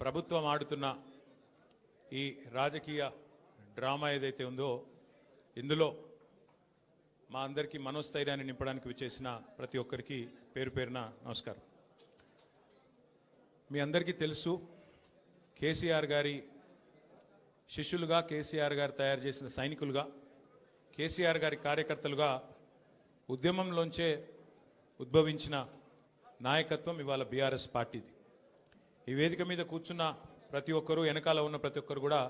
ప్రభుత్వం ఆడుతున్న ఈ రాజకీయ డ్రామా ఏదైతే ఉందో ఇందులో మా అందరికీ మనోస్థైర్యాన్ని నింపడానికి విచ్చేసిన ప్రతి ఒక్కరికి పేరు పేరున నమస్కారం. మీ అందరికీ తెలుసు కేసీఆర్ గారి శిష్యులుగా కేసీఆర్ గారు తయారు చేసిన సైనికులుగా కేసీఆర్ గారి కార్యకర్తలుగా ఉద్యమంలోంచే ఉద్భవించిన నాయకత్వం ఇవాళ బీఆర్ఎస్ పార్టీది. ఈ వేదిక మీద కూర్చున్న ప్రతి ఒక్కరూ వెనకాల ఉన్న ప్రతి ఒక్కరు కూడా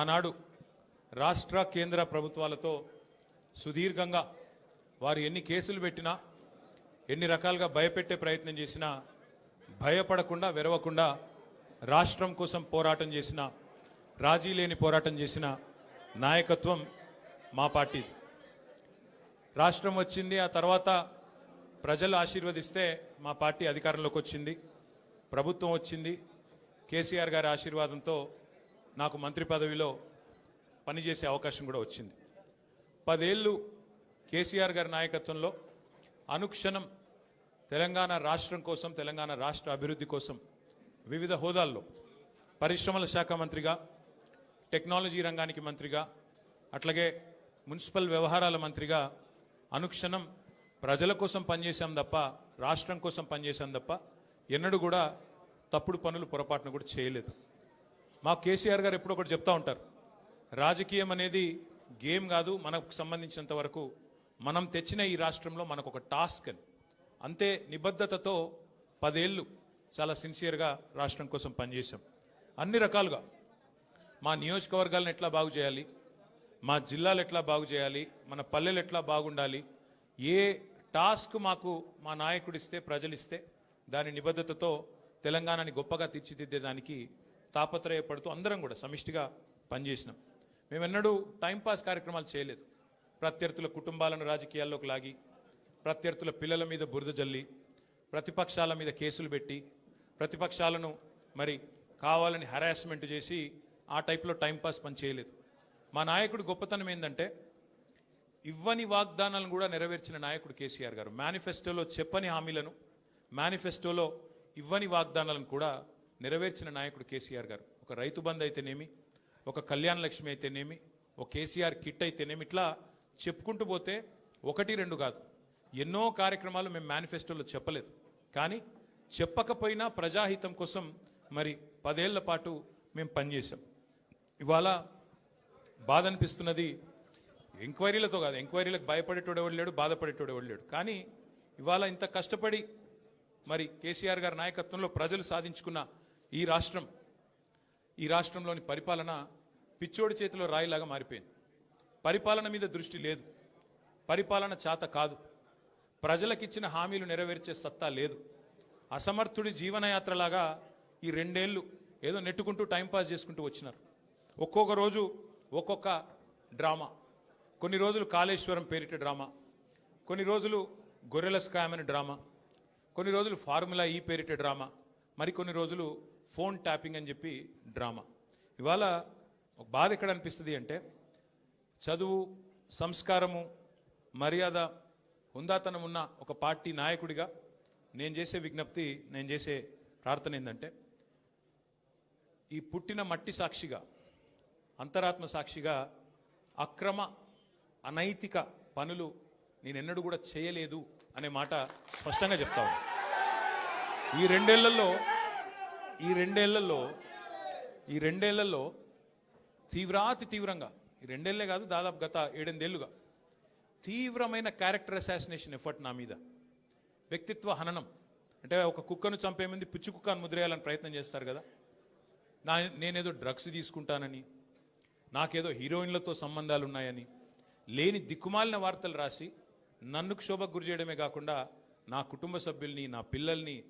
ఆనాడు రాష్ట్ర కేంద్ర ప్రభుత్వాలతో సుదీర్ఘంగా వారు ఎన్ని కేసులు పెట్టినా ఎన్ని రకాలుగా భయపెట్టే ప్రయత్నం చేసినా భయపడకుండా వెరవకుండా రాష్ట్రం కోసం పోరాటం చేసిన రాజీ లేని పోరాటం చేసిన నాయకత్వం మా పార్టీది. రాష్ట్రం వచ్చింది ఆ తర్వాత ప్రజలు ఆశీర్వదిస్తే మా పార్టీ అధికారంలోకి వచ్చింది. ప్రభుత్వం వచ్చింది. కేసీఆర్ గారి ఆశీర్వాదంతో నాకు మంత్రి పదవిలో పనిచేసే అవకాశం కూడా వచ్చింది. పదేళ్ళు కేసీఆర్ గారి నాయకత్వంలో అనుక్షణం తెలంగాణ రాష్ట్రం కోసం తెలంగాణ రాష్ట్ర అభివృద్ధి కోసం వివిధ హోదాల్లో పరిశ్రమల శాఖ మంత్రిగా టెక్నాలజీ రంగానికి మంత్రిగా అట్లాగే మున్సిపల్ వ్యవహారాల మంత్రిగా అనుక్షణం ప్రజల కోసం పనిచేశాం తప్ప రాష్ట్రం కోసం పనిచేశాం తప్ప ఎన్నడూ కూడా తప్పుడు పనులు పొరపాటును కూడా చేయలేదు. మా కేసీఆర్ గారు ఎప్పుడో ఒకటి చెప్తా ఉంటారు రాజకీయం అనేది గేమ్ కాదు మనకు సంబంధించినంత వరకు మనం తెచ్చిన ఈ రాష్ట్రంలో మనకు ఒక టాస్క్ అని. అంతే నిబద్ధతతో పదేళ్ళు చాలా సిన్సియర్గా రాష్ట్రం కోసం పనిచేశాం. అన్ని రకాలుగా మా నియోజకవర్గాలను ఎట్లా బాగు చేయాలి మా జిల్లాలు ఎట్లా బాగు చేయాలి మన పల్లెలు ఎట్లా బాగుండాలి ఏ టాస్క్ మాకు మా నాయకుడిస్తే ప్రజలిస్తే దాని నిబద్ధతతో తెలంగాణని గొప్పగా తీర్చిదిద్దేదానికి తాపత్రయపడుతూ అందరం కూడా సమిష్టిగా పనిచేసినాం. మేమెన్నడూ టైంపాస్ కార్యక్రమాలు చేయలేదు. ప్రత్యర్థుల కుటుంబాలను రాజకీయాల్లోకి లాగి ప్రత్యర్థుల పిల్లల మీద బురద జల్లి ప్రతిపక్షాల మీద కేసులు పెట్టి ప్రతిపక్షాలను మరి కావాలని హరాస్మెంట్ చేసి ఆ టైప్లో టైంపాస్ పని చేయలేదు. మా నాయకుడు గొప్పతనం ఏంటంటే ఇవ్వని వాగ్దానాలను కూడా నెరవేర్చిన నాయకుడు కేసీఆర్ గారు. మేనిఫెస్టోలో చెప్పని హామీలను మేనిఫెస్టోలో ఇవ్వని వాగ్దానాలను కూడా నెరవేర్చిన నాయకుడు కేసీఆర్ గారు. ఒక రైతు బంద్ అయితేనేమి ఒక కళ్యాణ లక్ష్మి అయితేనేమి ఒక కేసీఆర్ కిట్ అయితేనేమి ఇట్లా చెప్పుకుంటూ పోతే ఒకటి రెండు కాదు. ఎన్నో కార్యక్రమాలు మేము మేనిఫెస్టోలో చెప్పలేదు. కానీ చెప్పకపోయినా ప్రజాహితం కోసం మరి పదేళ్ళ పాటు మేము పనిచేసాం ఇవాళ బాధ అనిపిస్తున్నది ఎంక్వైరీలతో కాదు ఎంక్వైరీలకు భయపడేటోడు ఎవడు లేడు బాధపడేటోడు ఎవడు లేడు. కానీ ఇవాళ ఇంత కష్టపడి మరి కేసీఆర్ గారి నాయకత్వంలో ప్రజలు సాధించుకున్న ఈ రాష్ట్రం ఈ రాష్ట్రంలోని పరిపాలన పిచ్చోడి చేతిలో రాయిలాగా మారిపోయింది. పరిపాలన మీద దృష్టి లేదు. పరిపాలన చాత కాదు. ప్రజలకిచ్చిన హామీలు నెరవేర్చే సత్తా లేదు. అసమర్థుడి జీవనయాత్రలాగా ఈ రెండేళ్ళు ఏదో నెట్టుకుంటూ టైంపాస్ చేసుకుంటూ వచ్చినారు. ఒక్కొక్క రోజు ఒక్కొక్క డ్రామా. కొన్ని రోజులు కాళేశ్వరం పేరిట డ్రామా. కొన్ని రోజులు గొర్రెల స్కామ్ అని డ్రామా. కొన్ని రోజులు ఫార్ములా ఈ పేరిట డ్రామా మరికొన్ని రోజులు ఫోన్ ట్యాపింగ్ అని చెప్పి డ్రామా. ఇవాళ ఒక బాధ ఎక్కడ అనిపిస్తుంది అంటే చదువు సంస్కారము మర్యాద హుందాతనం ఉన్న ఒక పార్టీ నాయకుడిగా నేను చేసే విజ్ఞప్తి నేను చేసే ప్రార్థన ఏంటంటే ఈ పుట్టిన మట్టి సాక్షిగా అంతరాత్మ సాక్షిగా అక్రమ అనైతిక పనులు నేను ఎన్నడూ కూడా చేయలేదు అనే మాట స్పష్టంగా చెప్తా ఈ రెండేళ్ళలో ఈ రెండేళ్ళలో ఈ రెండేళ్ళలో తీవ్రాతి తీవ్రంగా ఈ రెండేళ్ళే కాదు దాదాపు గత ఏడెనిమిదేళ్ళుగా తీవ్రమైన క్యారెక్టర్ అసాసినేషన్ ఎఫర్ట్ నా మీద. వ్యక్తిత్వ హననం. అంటే ఒక కుక్కను చంపే ముందు పిచ్చి కుక్కను ముద్రేయాలని ప్రయత్నం చేస్తారు కదా. నా నేనేదో డ్రగ్స్ తీసుకుంటానని నాకేదో హీరోయిన్లతో సంబంధాలు ఉన్నాయని లేని దిక్కుమాలిన వార్తలు రాసి నన్ను క్షోభకు గురి చేయడమే కాకుండా నా కుటుంబ సభ్యుల్ని నా పిల్లల్ని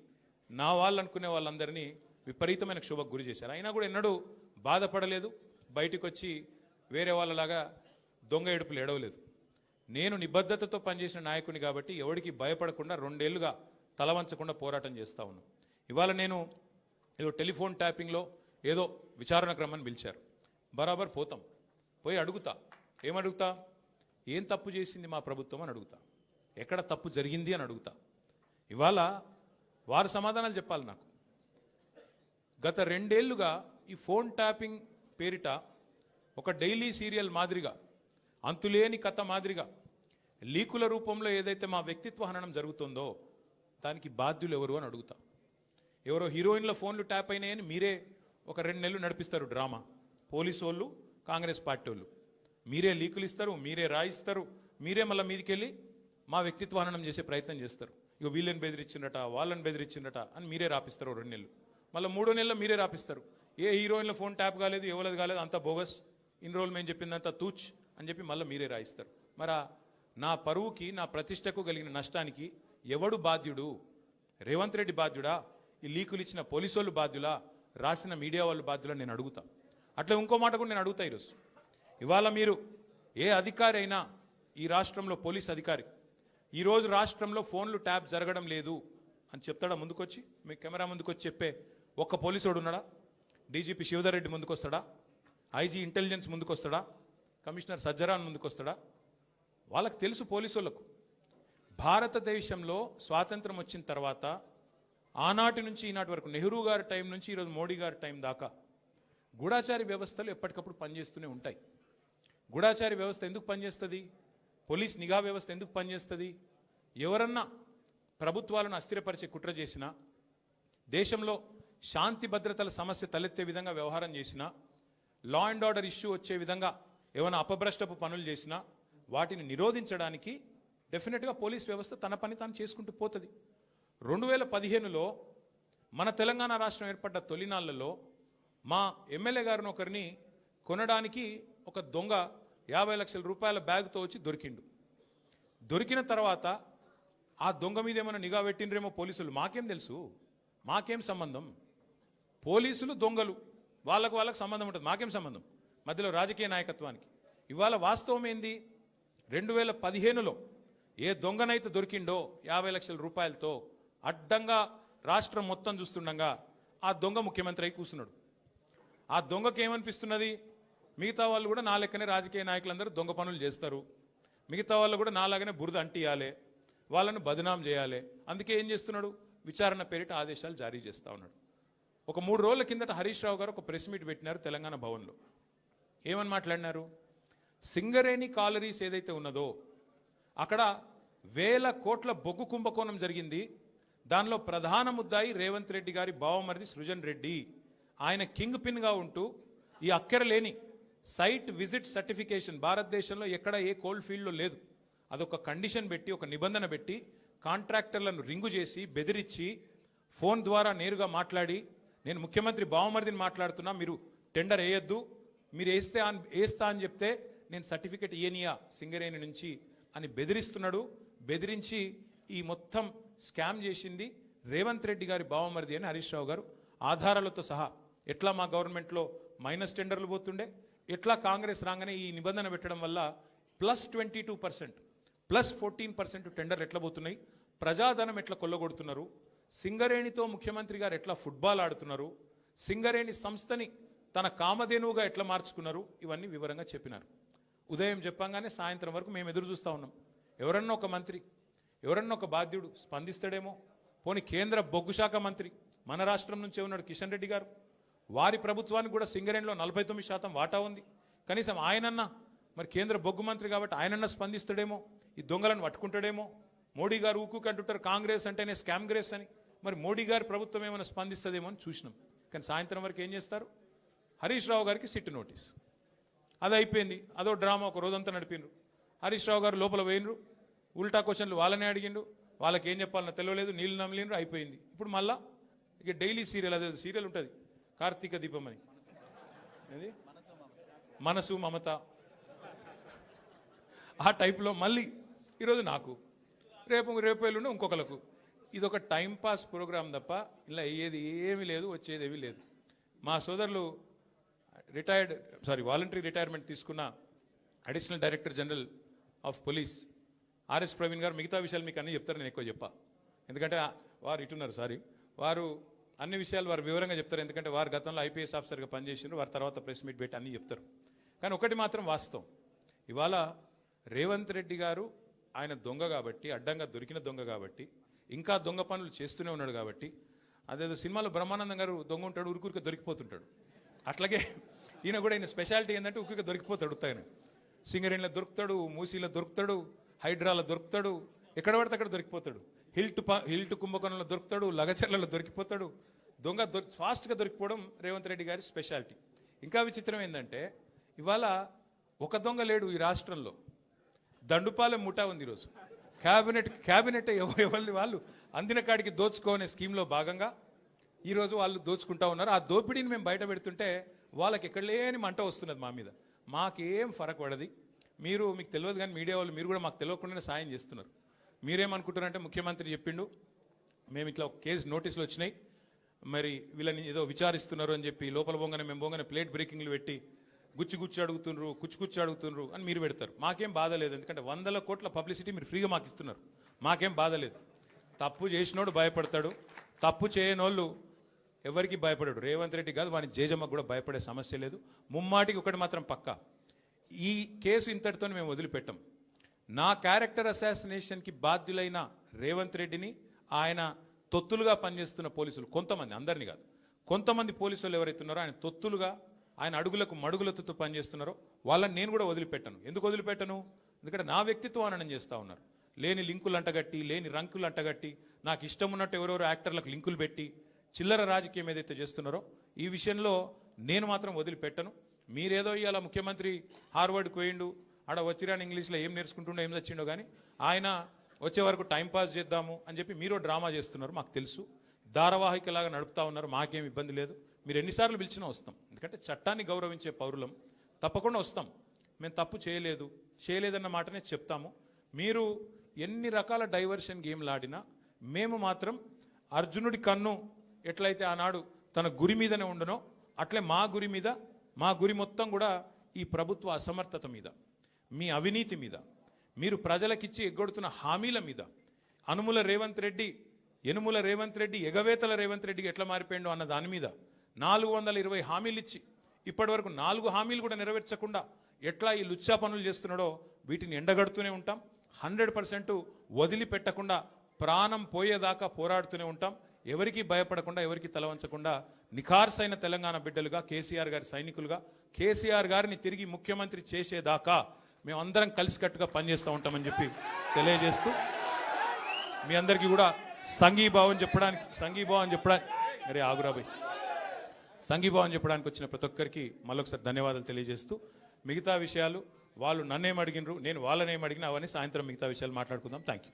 నా వాళ్ళు అనుకునే వాళ్ళందరినీ విపరీతమైన క్షోభకు గురి చేశారు. అయినా కూడా ఎన్నడూ బాధపడలేదు. బయటకు వచ్చి వేరే వాళ్ళలాగా దొంగ ఏడుపులు ఎడవలేదు నేను నిబద్ధతతో పనిచేసిన నాయకుని కాబట్టి ఎవడికి భయపడకుండా రెండేళ్ళుగా తలవంచకుండా పోరాటం చేస్తా ఉన్నాను. ఇవాళ నేను ఏదో టెలిఫోన్ ట్యాపింగ్లో ఏదో విచారణ క్రమాన్ని పిలిచారు. బరాబర్ పోతాం. పోయి అడుగుతా. ఏమడుగుతా? ఏం తప్పు చేసింది మా ప్రభుత్వం అని అడుగుతా. ఎక్కడ తప్పు జరిగింది అని అడుగుతా. ఇవాళ వారు సమాధానాలు చెప్పాలి నాకు. గత రెండేళ్ళుగా ఈ ఫోన్ ట్యాపింగ్ పేరిట ఒక డైలీ సీరియల్ మాదిరిగా అంతులేని కథ మాదిరిగా లీకుల రూపంలో ఏదైతే మా వ్యక్తిత్వ హననం జరుగుతుందో దానికి బాధ్యులు ఎవరు అని అడుగుతా. ఎవరో హీరోయిన్ల ఫోన్లు ట్యాప్ అయినాయని మీరే ఒక రెండు నెలలు నడిపిస్తారు డ్రామా. పోలీసు వాళ్ళు కాంగ్రెస్ పార్టీ వాళ్ళు. మీరే లీకులు ఇస్తారు మీరే రాయిస్తారు మీరే మళ్ళీ మీదికెళ్ళి మా వ్యక్తిత్వ హననం చేసే ప్రయత్నం చేస్తారు. ఇక వీళ్ళని బెదిరించిండట వాళ్ళని బెదిరించిండట అని మీరే రాపిస్తారు రెండు నెలలు. మళ్ళీ మూడో నెలలో మీరే రాపిస్తారు. ఏ హీరోయిన్ల ఫోన్ ట్యాప్ కాలేదు ఎవలేదు కాలేదు అంత బోగస్ ఇన్ని రోజులు మేము చెప్పిందంతా తూచ్ అని చెప్పి మళ్ళీ మీరే రాయిస్తారు. మరి నా పరువుకి నా ప్రతిష్టకు కలిగిన నష్టానికి ఎవడు బాధ్యుడు? రేవంత్ రెడ్డి బాధ్యుడా? ఈ లీకులు ఇచ్చిన పోలీసు వాళ్ళు బాధ్యులా? రాసిన మీడియా వాళ్ళు బాధ్యులా? నేను అడుగుతా. అట్లా ఇంకో మాట కూడా నేను అడుగుతా ఈరోజు. ఇవాళ మీరు ఏ అధికారి అయినా ఈ రాష్ట్రంలో పోలీస్ అధికారి ఈరోజు రాష్ట్రంలో ఫోన్లు ట్యాప్ జరగడం లేదు అని చెప్తాడా ముందుకొచ్చి? మీ కెమెరా ముందుకొచ్చి చెప్పే ఒక్క పోలీసుడు ఉన్నాడా? డీజీపీ శివధర్ రెడ్డి ముందుకొస్తాడా? ఐజీ ఇంటెలిజెన్స్ ముందుకొస్తాడా? కమిషనర్ సజ్జరాన్ ముందుకొస్తాడా? వాళ్ళకి తెలుసు పోలీసులకు భారతదేశంలో స్వాతంత్రం వచ్చిన తర్వాత ఆనాటి నుంచి ఈనాటి వరకు నెహ్రూ గారి టైం నుంచి ఈరోజు మోడీ గారి టైం దాకా గూఢాచారి వ్యవస్థలు ఎప్పటికప్పుడు పనిచేస్తూనే ఉంటాయి. గూఢాచారి వ్యవస్థ ఎందుకు పనిచేస్తుంది? పోలీస్ నిఘా వ్యవస్థ ఎందుకు పనిచేస్తుంది? ఎవరన్నా ప్రభుత్వాలను అస్థిరపరిచే కుట్ర చేసినా దేశంలో శాంతి భద్రతల సమస్య తలెత్తే విధంగా వ్యవహారం చేసినా లా అండ్ ఆర్డర్ ఇష్యూ వచ్చే విధంగా ఏమైనా అపభ్రష్టపు పనులు చేసినా వాటిని నిరోధించడానికి డెఫినెట్గా పోలీస్ వ్యవస్థ తన పని తాను చేసుకుంటూ పోతుంది. రెండు వేల పదిహేనులో మన తెలంగాణ రాష్ట్రం ఏర్పడ్డ తొలినాళ్ళలో మా ఎమ్మెల్యే గారిని ఒకరిని కొనడానికి ఒక దొంగ యాభై లక్షల రూపాయల బ్యాగ్తో వచ్చి దొరికిండు. దొరికిన తర్వాత ఆ దొంగ మీద ఏమైనా నిఘా పెట్టిండ్రేమో పోలీసులు? మాకేం తెలుసు? మాకేం సంబంధం? పోలీసులు దొంగలు. వాళ్ళకు వాళ్ళకు సంబంధం ఉంటుంది. మాకేం సంబంధం? మధ్యలో రాజకీయ నాయకత్వానికి. ఇవాళ వాస్తవం ఏంది? రెండు వేల పదిహేనులో ఏ దొంగనైతే దొరికిండో యాభై లక్షల రూపాయలతో అడ్డంగా రాష్ట్రం మొత్తం చూస్తుండగా ఆ దొంగ ముఖ్యమంత్రి అయి కూర్చున్నాడు. ఆ దొంగకి ఏమనిపిస్తున్నది మిగతా వాళ్ళు కూడా నా లెక్కనే రాజకీయ నాయకులందరూ దొంగ పనులు చేస్తారు. మిగతా వాళ్ళు కూడా నాలాగనే బురద అంటియాలి. వాళ్ళను బదనాం చేయాలి. అందుకే ఏం చేస్తున్నాడు? విచారణ పేరిట ఆదేశాలు జారీ చేస్తా ఉన్నాడు. ఒక మూడు రోజుల కిందట హరీష్ రావు గారు ఒక ప్రెస్ మీట్ పెట్టినారు తెలంగాణ భవన్లో. ఏమని మాట్లాడినారు? సింగరేణి కాలరీస్ ఏదైతే ఉన్నదో అక్కడ వేల కోట్ల బొగ్గు కుంభకోణం జరిగింది. దానిలో ప్రధాన ముద్దాయి రేవంత్ రెడ్డి గారి బావమరిది సృజన్ రెడ్డి. ఆయన కింగ్ పిన్గా ఉంటూ ఈ అక్కర లేని సైట్ విజిట్ సర్టిఫికేషన్ భారతదేశంలో ఎక్కడ ఏ కోల్డ్ ఫీల్డ్లో లేదు. అదొక కండిషన్ పెట్టి ఒక నిబంధన పెట్టి కాంట్రాక్టర్లను రింగు చేసి బెదిరించి ఫోన్ ద్వారా నేరుగా మాట్లాడి నేను ముఖ్యమంత్రి బావమరిదిని మాట్లాడుతున్నా మీరు టెండర్ వేయొద్దు మీరు వేస్తే వేస్తా అని చెప్తే నేను సర్టిఫికెట్ ఏనియా సింగరేణి నుంచి అని బెదిరిస్తున్నాడు. బెదిరించి ఈ మొత్తం స్కామ్ చేసింది రేవంత్ రెడ్డి గారి బావమరిది అని హరీష్ రావు గారు. ఆధారాలతో సహా ఎట్లా మా గవర్నమెంట్లో మైనస్ టెండర్లు పోతుండే? ఎట్లా కాంగ్రెస్ రాగానే ఈ నిబంధన పెట్టడం వల్ల plus twenty two percent plus fourteen percent tender ఎట్లా పోతున్నాయి? ప్రజాధనం ఎట్లా కొల్లగొడుతున్నారు? సింగరేణితో ముఖ్యమంత్రి గారు ఎట్లా ఫుట్బాల్ ఆడుతున్నారు? సింగరేణి సంస్థని తన కామధేనువుగా ఎట్లా మార్చుకున్నారు? ఇవన్నీ వివరంగా చెప్పినారు. ఉదయం చెప్పంగానే సాయంత్రం వరకు మేము ఎదురు చూస్తూ ఉన్నాం. ఎవరన్నా ఒక మంత్రి ఎవరన్నా ఒక బాధ్యుడు స్పందిస్తాడేమో? పోనీ కేంద్ర బొగ్గు శాఖ మంత్రి మన రాష్ట్రం నుంచే ఉన్నాడు కిషన్ రెడ్డి గారు? వారి ప్రభుత్వానికి కూడా సింగరేణిలో నలభై తొమ్మిది శాతం వాటా ఉంది. కనీసం ఆయనన్నా మరి కేంద్ర బొగ్గు మంత్రి కాబట్టి ఆయనన్నా స్పందిస్తాడేమో ఈ దొంగలను పట్టుకుంటాడేమో. మోడీ గారు ఊకు కంటుంటారు కాంగ్రెస్ అంటేనే స్కామ్ గ్రేస్ అని. మరి మోడీ గారి ప్రభుత్వం ఏమైనా స్పందిస్తుందేమో అని చూసినాం. కానీ సాయంత్రం వరకు ఏం చేస్తారు? హరీష్ రావు గారికి సిట్ నోటీస్. అది అయిపోయింది. అదో డ్రామా ఒక రోజంతా నడిపిండ్రు హరీష్ రావు గారు లోపల పోయినరు. ఉల్టా క్వశ్చన్లు వాళ్ళనే అడిగిండు. వాళ్ళకి ఏం చెప్పాలన్నా తెలియలేదు. నీళ్ళు నమ్మలేరు అయిపోయింది. ఇప్పుడు మళ్ళా ఇక డైలీ సీరియల్ అదే సీరియల్ ఉంటుంది. కార్తీక దీపం అని. ఏది? మనసు మమత. ఆ టైప్లో మళ్ళీ ఈరోజు నాకు రేపు రేపు ఎల్లుండి ఇంకొకలకు ఇది ఒక టైంపాస్ ప్రోగ్రాం ప్రోగ్రామ్ తప్ప ఇలా అయ్యేది ఏమీ లేదు వచ్చేది ఏమీ లేదు. మా సోదరులు రిటైర్డ్ సారీ వాలంటరీ రిటైర్మెంట్ తీసుకున్న additional director general of police R S Praveen గారు మిగతా విషయాలు మీకు అన్నీ చెప్తారు నేను ఎక్కువ చెప్పా. ఎందుకంటే వారు ఇటున్నారు సారీ. వారు అన్ని విషయాలు వారు వివరంగా చెప్తారు. ఎందుకంటే వారు గతంలో ఐపీఎస్ ఆఫీసర్గా పనిచేసినారు వారు తర్వాత ప్రెస్ మీట్ పెట్టి అన్నీ చెప్తారు. కానీ ఒకటి మాత్రం వాస్తవం. ఇవాళ రేవంత్ రెడ్డి గారు ఆయన దొంగ కాబట్టి అడ్డంగా దొరికిన దొంగ కాబట్టి ఇంకా దొంగ పనులు చేస్తూనే ఉన్నాడు కాబట్టి అదేదో సినిమాలో బ్రహ్మానందం గారు దొంగ ఉంటాడు ఉరుకురికి దొరికిపోతుంటాడు. అట్లాగే ఈయన కూడా ఈయన స్పెషాలిటీ ఏంటంటే ఉరికి దొరికిపోతాడు ఉత్తగానే సింగరేణిలో దొరుకుతాడు మూసీలో దొరుకుతాడు హైడ్రాలో దొరుకుతాడు ఎక్కడ పడితే అక్కడ దొరికిపోతాడు. హిల్ట్ ప హిల్ట్ కుంభకోణంలో దొరుకుతాడు లగచర్లలో దొరికిపోతాడు. దొంగ దొరి ఫాస్ట్గా దొరికిపోవడం రేవంత్ రెడ్డి గారి స్పెషాలిటీ. ఇంకా విచిత్రం ఏంటంటే ఇవాళ ఒక దొంగ లేడు ఈ రాష్ట్రంలో. దండుపాలెం ముఠా ఉంది ఈరోజు. క్యాబినెట్ క్యాబినెట్ ఎవరిది వాళ్ళు? అందిన కాడికి దోచుకోనే స్కీమ్లో భాగంగా ఈరోజు వాళ్ళు దోచుకుంటా ఉన్నారు. ఆ దోపిడీని మేము బయట పెడుతుంటే వాళ్ళకి ఎక్కడ లేని మంట వస్తున్నది మా మీద. మాకేం ఫరక్ పడది. మీరు మీకు తెలియదు కానీ మీడియా వాళ్ళు మీరు కూడా మాకు తెలియకుండానే సాయం చేస్తున్నారు. మీరేమనుకుంటున్నారంటే ముఖ్యమంత్రి చెప్పిండు మేము ఇట్లా ఒక కేసు నోటీసులు వచ్చినాయి మరి వీళ్ళని ఏదో విచారిస్తున్నారు అని చెప్పి లోపల పోగానే మేము పోగానే ప్లేట్ బ్రేకింగ్లు పెట్టి గుచ్చి గుచ్చి అడుగుతుండ్రు కుచ్చి కుచ్చి అడుగుతున్నారు అని మీరు పెడతారు. మాకేం బాధ లేదు ఎందుకంటే వందల కోట్ల పబ్లిసిటీ మీరు ఫ్రీగా మాకు ఇస్తున్నారు. మాకేం బాధ లేదు. తప్పు చేసినోడు భయపడతాడు తప్పు చేయనోళ్ళు ఎవరికి భయపడాడు. రేవంత్ రెడ్డి కాదు వాని జేజమ్మకు కూడా భయపడే సమస్య లేదు. ముమ్మాటికి ఒకటి మాత్రం పక్క. ఈ కేసు ఇంతటితో మేము వదిలిపెట్టాం. నా క్యారెక్టర్ అసాసినేషన్కి బాధ్యులైన రేవంత్ రెడ్డిని ఆయన తొత్తులుగా పనిచేస్తున్న పోలీసులు కొంతమంది అందరినీ కాదు. కొంతమంది పోలీసులు ఎవరైతే ఉన్నారో ఆయన తొత్తులుగా ఆయన అడుగులకు మడుగులతో పనిచేస్తున్నారో వాళ్ళని నేను కూడా వదిలిపెట్టను. ఎందుకు వదిలిపెట్టను? ఎందుకంటే నా వ్యక్తిత్వం అననం చేస్తూ ఉన్నారు. లేని లింకులు అంటగట్టి లేని రంకులు అంటగట్టి నాకు ఇష్టం ఉన్నట్టు ఎవరెవరో యాక్టర్లకు లింకులు పెట్టి చిల్లర రాజకీయం ఏదైతే చేస్తున్నారో ఈ విషయంలో నేను మాత్రం వదిలిపెట్టను. మీరేదో ఇవాళ ముఖ్యమంత్రి హార్వర్డ్కి పోయిండు ఆడ వచ్చిరాని ఇంగ్లీష్లో ఏం నేర్చుకుంటుండో ఏం తెచ్చిండో కానీ ఆయన వచ్చే వరకు టైంపాస్ చేద్దాము అని చెప్పి మీరు డ్రామా చేస్తున్నారు మాకు తెలుసు. ధారావాహికలాగా నడుపుతా ఉన్నారు మాకేం ఇబ్బంది లేదు. మీరు ఎన్నిసార్లు పిలిచినా వస్తాం. ఎందుకంటే చట్టాన్ని గౌరవించే పౌరులం. తప్పకుండా వస్తాం. మేము తప్పు చేయలేదు. చేయలేదన్న మాటనే చెప్తాము. మీరు ఎన్ని రకాల డైవర్షన్ గేమ్లు ఆడినా మేము మాత్రం అర్జునుడి కన్ను ఎట్లయితే ఆనాడు తన గురి మీదనే ఉండనో అట్లే మా గురి మీద మా గురి మొత్తం కూడా ఈ ప్రభుత్వ అసమర్థత మీద. మీ అవినీతి మీద. మీరు ప్రజలకిచ్చి ఎగ్గొడుతున్న హామీల మీద. అనుముల రేవంత్ రెడ్డి యనుముల రేవంత్ రెడ్డి ఎగవేతల రేవంత్ రెడ్డికి ఎట్లా మారిపోయిండో అన్న దాని మీద నాలుగు వందల ఇరవై హామీలు ఇచ్చి ఇప్పటి వరకు నాలుగు హామీలు కూడా నెరవేర్చకుండా ఎట్లా ఈ లుచ్చా పనులు చేస్తున్నాడో వీటిని ఎండగడుతూనే ఉంటాం. హండ్రెడ్ పర్సెంట్ వదిలిపెట్టకుండా ప్రాణం పోయేదాకా పోరాడుతూనే ఉంటాం. ఎవరికి భయపడకుండా ఎవరికి తలవంచకుండా నిఖార్సైన తెలంగాణ బిడ్డలుగా కేసీఆర్ గారి సైనికులుగా కేసీఆర్ గారిని తిరిగి ముఖ్యమంత్రి చేసేదాకా మేమందరం కలిసికట్టుగా పనిచేస్తూ ఉంటామని చెప్పి తెలియజేస్తూ మీ అందరికీ కూడా సంఘీభావం చెప్పడానికి సంఘీభావం చెప్పడానికి అరే ఆగురాబాయ్ సంఘీభావం చెప్పడానికి వచ్చిన ప్రతి ఒక్కరికి మళ్ళొకసారి ధన్యవాదాలు తెలియజేస్తూ మిగతా విషయాలు వాళ్ళు నన్నేం అడిగినరు నేను వాళ్ళనేం అడిగినా అవన్నీ సాయంత్రం మిగతా విషయాలు మాట్లాడుకుందాం. Thank you